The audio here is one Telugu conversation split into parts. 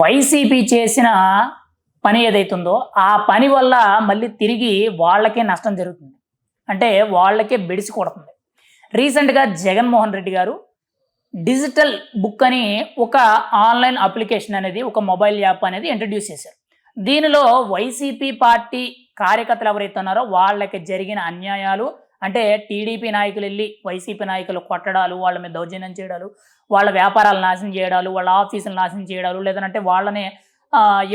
వైసీపీ చేసిన పని ఏదైతుందో ఆ పని వల్ల మళ్ళీ తిరిగి వాళ్ళకే నష్టం జరుగుతుంది. అంటే వాళ్ళకే బెడిసి కొడుతుంది. రీసెంట్గా జగన్మోహన్ రెడ్డి గారు డిజిటల్ బుక్ అని ఒక ఆన్లైన్ అప్లికేషన్ అనేది ఒక మొబైల్ యాప్ అనేది ఇంట్రడ్యూస్ చేశారు. దీనిలో వైసీపీ పార్టీ కార్యకర్తలు ఎవరైతే ఉన్నారో వాళ్ళకి జరిగిన అన్యాయాలు అంటే టీడీపీ నాయకులు వెళ్ళి వైసీపీ నాయకులు కొట్టడాలు వాళ్ళ మీద దౌర్జన్యం చేయడాలు వాళ్ళ వ్యాపారాలు నాశనం చేయడాలు వాళ్ళ ఆఫీసులు నాశనం చేయడాలు లేదంటే వాళ్ళని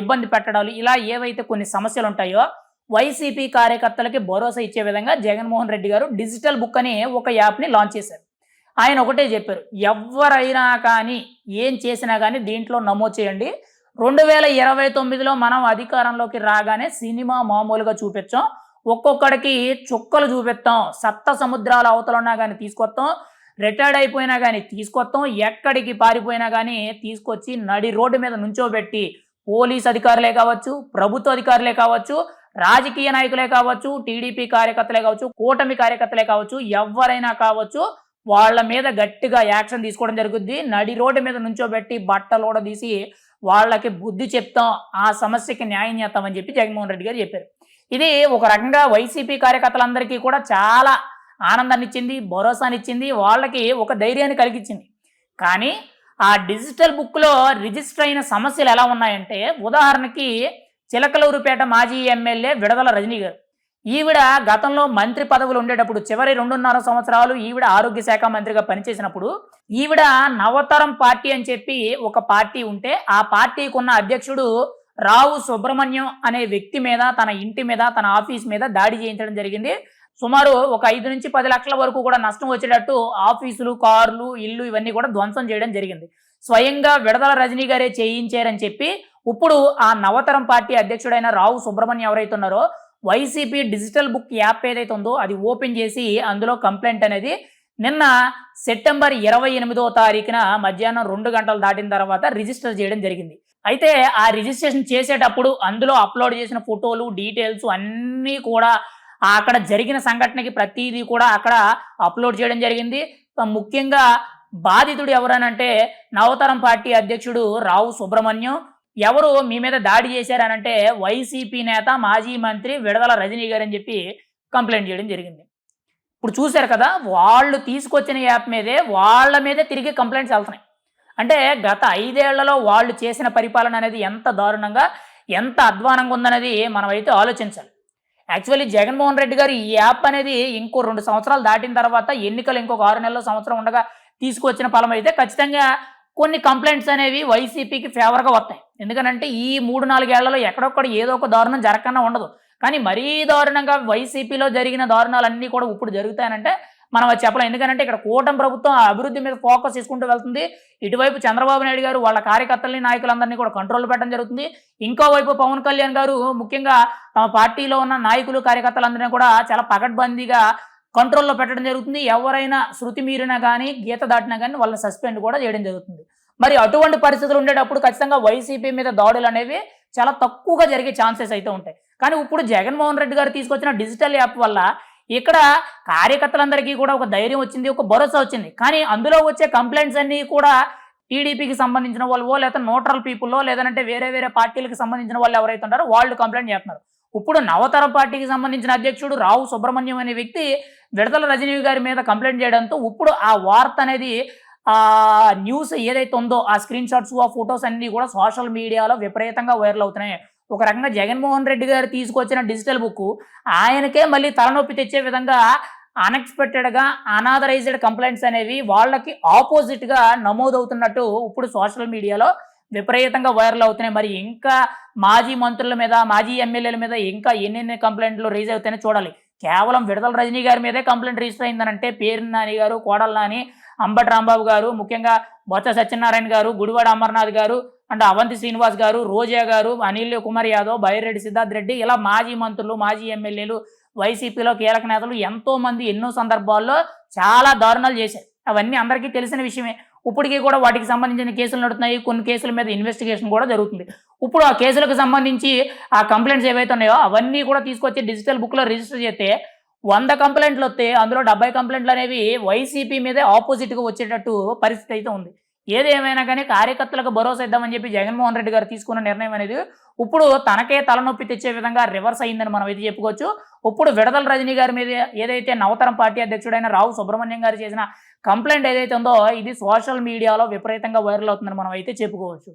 ఇబ్బంది పెట్టడాలు ఇలా ఏవైతే కొన్ని సమస్యలు ఉంటాయో వైసీపీ కార్యకర్తలకి భరోసా ఇచ్చే విధంగా జగన్మోహన్ రెడ్డి గారు డిజిటల్ బుక్ అని ఒక యాప్ని లాంచ్ చేశారు. ఆయన ఒకటే చెప్పారు ఎవరైనా కానీ ఏం చేసినా కానీ దీంట్లో నమోదు చేయండి. రెండు వేల ఇరవై తొమ్మిదిలో మనం అధికారంలోకి రాగానే సినిమా మామూలుగా చూపించాం. ఒక్కొక్కడికి చుక్కలు చూపిస్తాం. సప్త సముద్రాల అవతలన్నా కానీ తీసుకొస్తాం. రిటైర్డ్ అయిపోయినా కానీ తీసుకొస్తాం. ఎక్కడికి పారిపోయినా కానీ తీసుకొచ్చి నడి రోడ్డు మీద నుంచోబెట్టి పోలీస్ అధికారులే కావచ్చు ప్రభుత్వ అధికారులే కావచ్చు రాజకీయ నాయకులే కావచ్చు టీడీపీ కార్యకర్తలే కావచ్చు కూటమి కార్యకర్తలే కావచ్చు ఎవరైనా కావచ్చు వాళ్ళ మీద గట్టిగా యాక్షన్ తీసుకోవడం జరుగుద్ది. నడి రోడ్డు మీద నుంచోబెట్టి బట్టలోడ తీసి వాళ్ళకి బుద్ధి చెప్తాం ఆ సమస్యకి న్యాయం చేస్తామని చెప్పి జగన్మోహన్ రెడ్డి గారు చెప్పారు. ఇది ఒక రకంగా వైసీపీ కార్యకర్తలందరికీ కూడా చాలా ఆనందాన్ని ఇచ్చింది భరోసాని ఇచ్చింది వాళ్ళకి ఒక ధైర్యాన్ని కలిగించింది. కానీ ఆ డిజిటల్ బుక్లో రిజిస్టర్ అయిన సమస్యలు ఎలా ఉన్నాయంటే ఉదాహరణకి చిలకలూరుపేట మాజీ ఎమ్మెల్యే విడదల రజనీ గారు. ఈవిడ గతంలో మంత్రి పదవులు ఉండేటప్పుడు చివరి రెండున్నర సంవత్సరాలు ఈవిడ ఆరోగ్య శాఖ మంత్రిగా పనిచేసినప్పుడు ఈవిడ నవతరం పార్టీ అని చెప్పి ఒక పార్టీ ఉంటే ఆ పార్టీకి ఉన్న అధ్యక్షుడు రావు సుబ్రహ్మణ్యం అనే వ్యక్తి మీద తన ఇంటి మీద తన ఆఫీస్ మీద దాడి చేయించడం జరిగింది. సుమారు ఒక ఐదు నుంచి పది లక్షల వరకు కూడా నష్టం వచ్చేటట్టు ఆఫీసులు కార్లు ఇల్లు ఇవన్నీ కూడా ధ్వంసం చేయడం జరిగింది. స్వయంగా విడదల రజనీ గారే చేయించారని చెప్పి ఇప్పుడు ఆ నవతరం పార్టీ అధ్యక్షుడైన రావు సుబ్రహ్మణ్యం ఎవరైతే ఉన్నారో వైసీపీ డిజిటల్ బుక్ యాప్ ఏదైతే ఉందో అది ఓపెన్ చేసి అందులో కంప్లైంట్ అనేది నిన్న సెప్టెంబర్ ఇరవై ఎనిమిదో తారీఖున మధ్యాహ్నం రెండు గంటలు దాటిన తర్వాత రిజిస్టర్ చేయడం జరిగింది. అయితే ఆ రిజిస్ట్రేషన్ చేసేటప్పుడు అందులో అప్లోడ్ చేసిన ఫోటోలు డీటెయిల్స్ అన్నీ కూడా అక్కడ జరిగిన సంఘటనకి ప్రతిదీ కూడా అక్కడ అప్లోడ్ చేయడం జరిగింది. ముఖ్యంగా బాధితుడు ఎవరనంటే నవతరం పార్టీ అధ్యక్షుడు రావు సుబ్రహ్మణ్యం ఎవరు మీ మీద దాడి చేశారనంటే వైసీపీ నేత మాజీ మంత్రి విడదల రజనీ గారు అని చెప్పి కంప్లైంట్ చేయడం జరిగింది. ఇప్పుడు చూశారు కదా వాళ్ళు తీసుకొచ్చిన యాప్ మీదే వాళ్ళ మీదే తిరిగి కంప్లైంట్స్ వెళ్తున్నాయి. అంటే గత ఐదేళ్ళలో వాళ్ళు చేసిన పరిపాలన అనేది ఎంత దారుణంగా ఎంత అధ్వానంగా ఉందనేది మనం అయితే ఆలోచించాలి. యాక్చువల్లీ జగన్మోహన్ రెడ్డి గారు ఈ యాప్ అనేది ఇంకో రెండు సంవత్సరాలు దాటిన తర్వాత ఎన్నికలు ఇంకొక ఆరు నెలల సంవత్సరం ఉండగా తీసుకొచ్చిన ఫలం అయితే ఖచ్చితంగా కొన్ని కంప్లైంట్స్ అనేవి వైసీపీకి ఫేవర్గా వస్తాయి. ఎందుకనంటే ఈ మూడు నాలుగేళ్ళలో ఎక్కడొక్కడ ఏదో ఒక దారుణం జరగకుండా ఉండదు. కానీ మరీ దారుణంగా వైసీపీలో జరిగిన దారుణాలన్నీ కూడా ఇప్పుడు జరుగుతాయనంటే మనం అది చెప్పలేం. ఎందుకంటే ఇక్కడ కూటమి ప్రభుత్వం అభివృద్ధి మీద ఫోకస్ తీసుకుంటూ వెళ్తుంది. ఇటువైపు చంద్రబాబు నాయుడు గారు వాళ్ళ కార్యకర్తలని నాయకులందరినీ కూడా కంట్రోల్ పెట్టడం జరుగుతుంది. ఇంకో వైపు పవన్ కళ్యాణ్ గారు ముఖ్యంగా తమ పార్టీలో ఉన్న నాయకులు కార్యకర్తలందరినీ కూడా చాలా పకడ్బందీగా కంట్రోల్లో పెట్టడం జరుగుతుంది. ఎవరైనా శృతి మీరినా కానీ గీత దాటినా కానీ వాళ్ళని సస్పెండ్ కూడా చేయడం జరుగుతుంది. మరి అటువంటి పరిస్థితులు ఉండేటప్పుడు ఖచ్చితంగా వైసీపీ మీద దాడులు అనేవి చాలా తక్కువగా జరిగే ఛాన్సెస్ అయితే ఉంటాయి. కానీ ఇప్పుడు జగన్మోహన్ రెడ్డి గారు తీసుకొచ్చిన డిజిటల్ యాప్ వల్ల ఇక్కడ కార్యకర్తలందరికీ కూడా ఒక ధైర్యం వచ్చింది ఒక భరోసా వచ్చింది. కానీ అందులో వచ్చే కంప్లైంట్స్ అన్నీ కూడా టీడీపీకి సంబంధించిన వాళ్ళు లేదా న్యూట్రల్ పీపుల్లో లేదంటే వేరే వేరే పార్టీలకు సంబంధించిన వాళ్ళు ఎవరైతే ఉంటారో వాళ్ళు కంప్లైంట్ చేస్తున్నారు. ఇప్పుడు నవతరం పార్టీకి సంబంధించిన అధ్యక్షుడు రావు సుబ్రహ్మణ్యం అనే వ్యక్తి విడతల రజనీ గారి మీద కంప్లైంట్ చేయడంతో ఇప్పుడు ఆ వార్త అనేది న్యూస్ ఏదైతే ఉందో ఆ స్క్రీన్ షాట్స్ ఆ ఫొటోస్ అన్ని కూడా సోషల్ మీడియాలో విపరీతంగా వైరల్ అవుతున్నాయి. ఒక రకంగా జగన్మోహన్ రెడ్డి గారు తీసుకొచ్చిన డిజిటల్ బుక్ ఆయనకే మళ్ళీ తలనొప్పి తెచ్చే విధంగా అన్ఎక్స్పెక్టెడ్గా అనాథరైజ్డ్ కంప్లైంట్స్ అనేవి వాళ్ళకి ఆపోజిట్గా నమోదవుతున్నట్టు ఇప్పుడు సోషల్ మీడియాలో విపరీతంగా వైరల్ అవుతున్నాయి. మరి ఇంకా మాజీ మంత్రుల మీద మాజీ ఎమ్మెల్యేల మీద ఇంకా ఎన్నెన్ని కంప్లైంట్లు రైజ్ అవుతాయని చూడాలి. కేవలం విడతల రజనీ గారి మీదే కంప్లైంట్ రిజిస్టర్ అయిందనంటే పేరు నాని గారు కోడల నాని అంబటి రాంబాబు గారు ముఖ్యంగా బొత్స సత్యనారాయణ గారు గుడివాడ అమర్నాథ్ గారు అండ్ అవంతి శ్రీనివాస్ గారు రోజా గారు అనిల్ కుమార్ యాదవ్ బైరెడ్డి సిద్ధార్థ్ రెడ్డి ఇలా మాజీ మంత్రులు మాజీ ఎమ్మెల్యేలు వైసీపీలో కీలక నేతలు ఎంతోమంది ఎన్నో సందర్భాల్లో చాలా దారుణాలు చేశారు. అవన్నీ అందరికీ తెలిసిన విషయమే. ఇప్పటికీ కూడా వాటికి సంబంధించిన కేసులు నడుతున్నాయి. కొన్ని కేసుల మీద ఇన్వెస్టిగేషన్ కూడా జరుగుతుంది. ఇప్పుడు ఆ కేసులకు సంబంధించి ఆ కంప్లైంట్స్ ఏవైతే ఉన్నాయో అవన్నీ కూడా తీసుకొచ్చి డిజిటల్ బుక్లో రిజిస్టర్ చేస్తే వంద కంప్లైంట్లు వస్తే అందులో డెబ్బై కంప్లైంట్లు అనేవి వైసీపీ మీదే ఆపోజిట్గా వచ్చేటట్టు పరిస్థితి అయితే ఉంది. ఏదేమైనా కానీ కార్యకర్తలకు భరోసా ఇద్దామని చెప్పి జగన్మోహన్ రెడ్డి గారు తీసుకున్న నిర్ణయం అనేది ఇప్పుడు తనకే తలనొప్పి తెచ్చే విధంగా రివర్స్ అయిందని మనం అయితే చెప్పుకోవచ్చు. ఇప్పుడు విడదల రజనీ గారి మీద ఏదైతే నవతరం పార్టీ అధ్యక్షుడైన రావు సుబ్రహ్మణ్యం గారు చేసిన కంప్లైంట్ ఏదైతే ఉందో ఇది సోషల్ మీడియాలో విపరీతంగా వైరల్ అవుతుందని మనం అయితే చెప్పుకోవచ్చు.